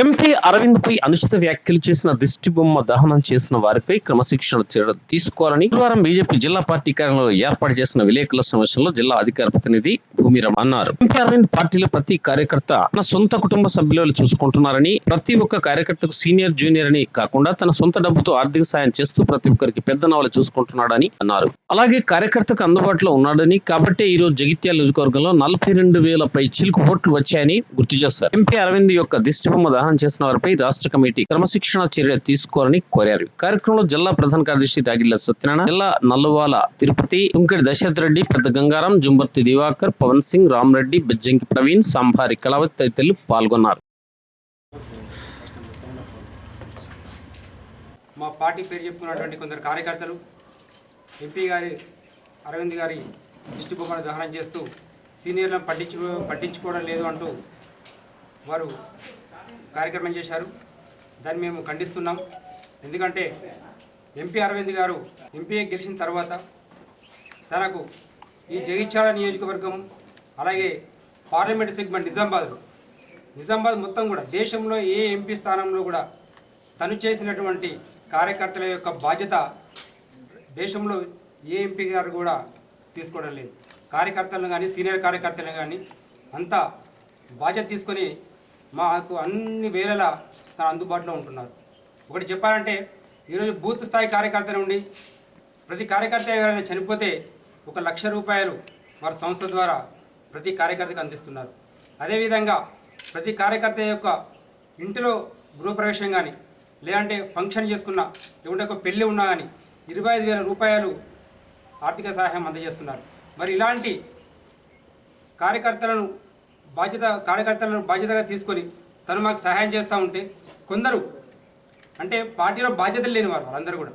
MP Arvind పై అనుచిత వ్యాఖ్యలు చేసిన దిష్టి బొమ్మ దహనం చేసిన వారిపై క్రమశిక్షణ తీసుకోవాలని గురువారం బీజేపీ జిల్లా పార్టీ కార్యాలయంలో ఏర్పాటు చేసిన విలేకరుల సమావేశంలో జిల్లా అధికార ప్రతినిధి భూమిరామ్ అన్నారు. ఎంపీ అరవింద్ పార్టీలో ప్రతి కార్యకర్త తన సొంత కుటుంబ సభ్యులు చూసుకుంటున్నారని ప్రతి ఒక్క కార్యకర్తకు సీనియర్ జూనియర్ అని కాకుండా తన సొంత డబ్బుతో ఆర్థిక సాయం చేస్తూ ప్రతి ఒక్కరికి పెద్ద నవలు చూసుకుంటున్నాడని అన్నారు. అలాగే కార్యకర్తకు అందుబాటులో ఉన్నాడని కాబట్టే ఈ రోజు జగిత్యాల నియోజకవర్గంలో నలభై రెండు వేల పై చిలుకు ఓట్లు వచ్చాయని గుర్తు చేశారు. ఎంపీ అరవింద్ యొక్క దిష్టిబొమ్మ దహనం చేసిన వారిపై రాష్ట్ర కమిటీ క్రమశిక్షణ చర్య తీసుకోవాలని కోరారు. కార్యక్రమంలో జిల్లా ప్రధాన కార్యదర్శి రాగిళ్ళ సత్యనారాయణ జిల్లా నల్లవాల తిరుపతి తుంకెడి దశరథ్ రెడ్డి పెద్ద గంగారాం జుంబర్తి దివాకర్ పవన్ సింగ్ రామరెడ్డి బెజ్జంకి ప్రవీణ్ సంభారి కళావతి తదితరులు పాల్గొన్నారు. మా పార్టీ పేరు చెప్పుకున్నటువంటి కొందరు కార్యకర్తలు ఎంపీ గారి అరవింద్ గారి దిష్టి బొమ్మను దహనం చేస్తూ సీనియర్లను పట్టించు పట్టించుకోవడం లేదు అంటూ వారు కార్యక్రమం చేశారు. దాన్ని మేము ఖండిస్తున్నాం. ఎందుకంటే ఎంపీ అరవింద్ గారు ఎంపీ గెలిచిన తర్వాత తనకు ఈ జగిత్యాల నియోజకవర్గం అలాగే పార్లమెంట్ సెగ్మెంట్ నిజామాబాద్లో నిజామాబాద్ మొత్తం కూడా దేశంలో ఏ ఎంపీ స్థానంలో కూడా తను చేసినటువంటి కార్యకర్తల యొక్క బాధ్యత దేశంలో ఏ ఎంపీ గారు కూడా తీసుకోవడం లేదు. కార్యకర్తలను కానీ సీనియర్ కార్యకర్తలను కానీ అంతా బాధ్యత తీసుకొని మాకు అన్ని వేళలా తన అందుబాటులో ఉంటున్నారు. ఒకటి చెప్పాలంటే ఈరోజు బూత్ స్థాయి కార్యకర్త నుండి ప్రతి కార్యకర్త ఎవరైనా చనిపోతే ఒక లక్ష రూపాయలు వారి సంస్థ ద్వారా ప్రతి కార్యకర్తకు అందిస్తున్నారు. అదేవిధంగా ప్రతి కార్యకర్త యొక్క ఇంటిలో గృహప్రవేశం కానీ లేదంటే ఫంక్షన్ చేసుకున్న లేకుంటే ఒక పెళ్ళి ఉన్నా కానీ ఇరవై ఐదు వేల రూపాయలు ఆర్థిక సహాయం అందజేస్తున్నారు. మరి ఇలాంటి కార్యకర్తలను బాధ్యత కార్యకర్తలను బాధ్యతగా తీసుకొని తను మాకు సహాయం చేస్తూ ఉంటే కొందరు అంటే పార్టీలో బాధ్యతలు లేని వారు వాళ్ళందరూ కూడా.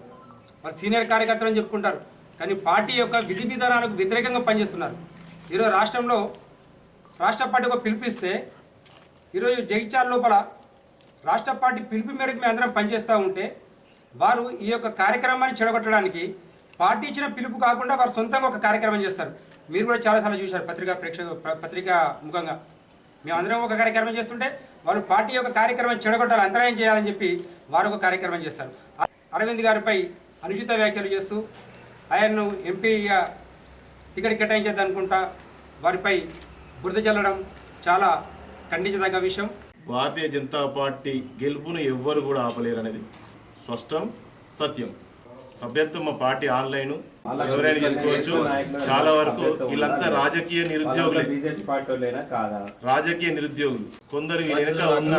వాళ్ళు సీనియర్ కార్యకర్తలు అని చెప్పుకుంటారు. కానీ పార్టీ యొక్క విధి విధానాలకు వ్యతిరేకంగా పనిచేస్తున్నారు. ఈరోజు రాష్ట్రంలో రాష్ట్ర పార్టీ ఒక పిలిపిస్తే ఈరోజు జగిత్యాల లోపల రాష్ట్ర పార్టీ పిలుపు మేరకు మేము అందరం పనిచేస్తూ ఉంటే వారు ఈ యొక్క కార్యక్రమాన్ని చెడగొట్టడానికి పార్టీ ఇచ్చిన పిలుపు కాకుండా వారు సొంతంగా ఒక కార్యక్రమం చేస్తారు. మీరు కూడా చాలాసార్లు చూశారు పత్రికా ప్రేక్షక పత్రికా ముఖంగా. మేము అందరం ఒక కార్యక్రమం చేస్తుంటే వాళ్ళు పార్టీ యొక్క కార్యక్రమం చెడగొట్టాలి అంతరాయం చేయాలని చెప్పి వారు ఒక కార్యక్రమం చేస్తారు. అరవింద్ గారిపై అనుచిత వ్యాఖ్యలు చేస్తూ ఆయన్ను ఎంపీగా టికెట్ కేటాయించేద్దాం అనుకుంటా వారిపై బురద చల్లడం చాలా ఖండించదగ్గ విషయం. భారతీయ జనతా పార్టీ గెలుపును ఎవ్వరు కూడా ఆపలేరు అనేది స్పష్టం సత్యం. సభ్యత్వం మా పార్టీ ఆన్లైన్ ఎవరైనా చేసుకోవచ్చు. చాలా వరకు వీళ్ళంతా రాజకీయ నిరుద్యోగులే. బీజేపీ పార్టీ వాళ్ళేనా కాదా? రాజకీయ నిరుద్యోగులు. కొందరు వెనక ఉన్న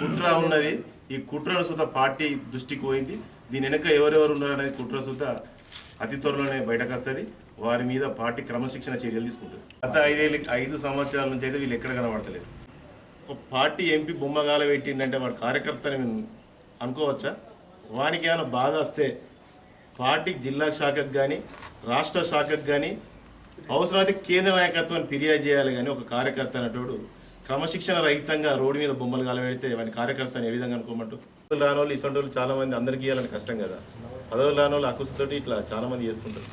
కుట్ర ఉన్నది. ఈ కుట్రను సుత పార్టీ దృష్టికి పోయింది. దీని వెనక ఎవరెవరు ఉన్నారు అనేది కుట్ర సుత అతి త్వరలోనే బయటకు వస్తుంది. వారి మీద పార్టీ క్రమశిక్షణ చర్యలు తీసుకుంటుంది. గత ఐదేళ్ళు ఐదు సంవత్సరాల నుంచి అయితే వీళ్ళు ఎక్కడ కనబడతలేదు. ఒక పార్టీ ఎంపీ బొమ్మగాల పెట్టిండంటే వాడు కార్యకర్తని అనుకోవచ్చా? వానికి ఏమైనా బాధ వస్తే పార్టీ జిల్లా శాఖకు కానీ రాష్ట్ర శాఖకు కానీ అవసరమైతే కేంద్ర నాయకత్వాన్ని ఫిర్యాదు చేయాలి కానీ ఒక కార్యకర్త అనేటోడు క్రమశిక్షణ రహితంగా రోడ్డు మీద బొమ్మలు కాలబెడితే వాడి కార్యకర్తని ఏ విధంగా అనుకోమంటూ? రాని వాళ్ళు ఇటువంటి వాళ్ళు అందరికీ ఇవ్వాలని కష్టం కదా. పదవులు రాని వాళ్ళు అకుసుతోటి ఇట్లా చాలామంది చేస్తుంటారు.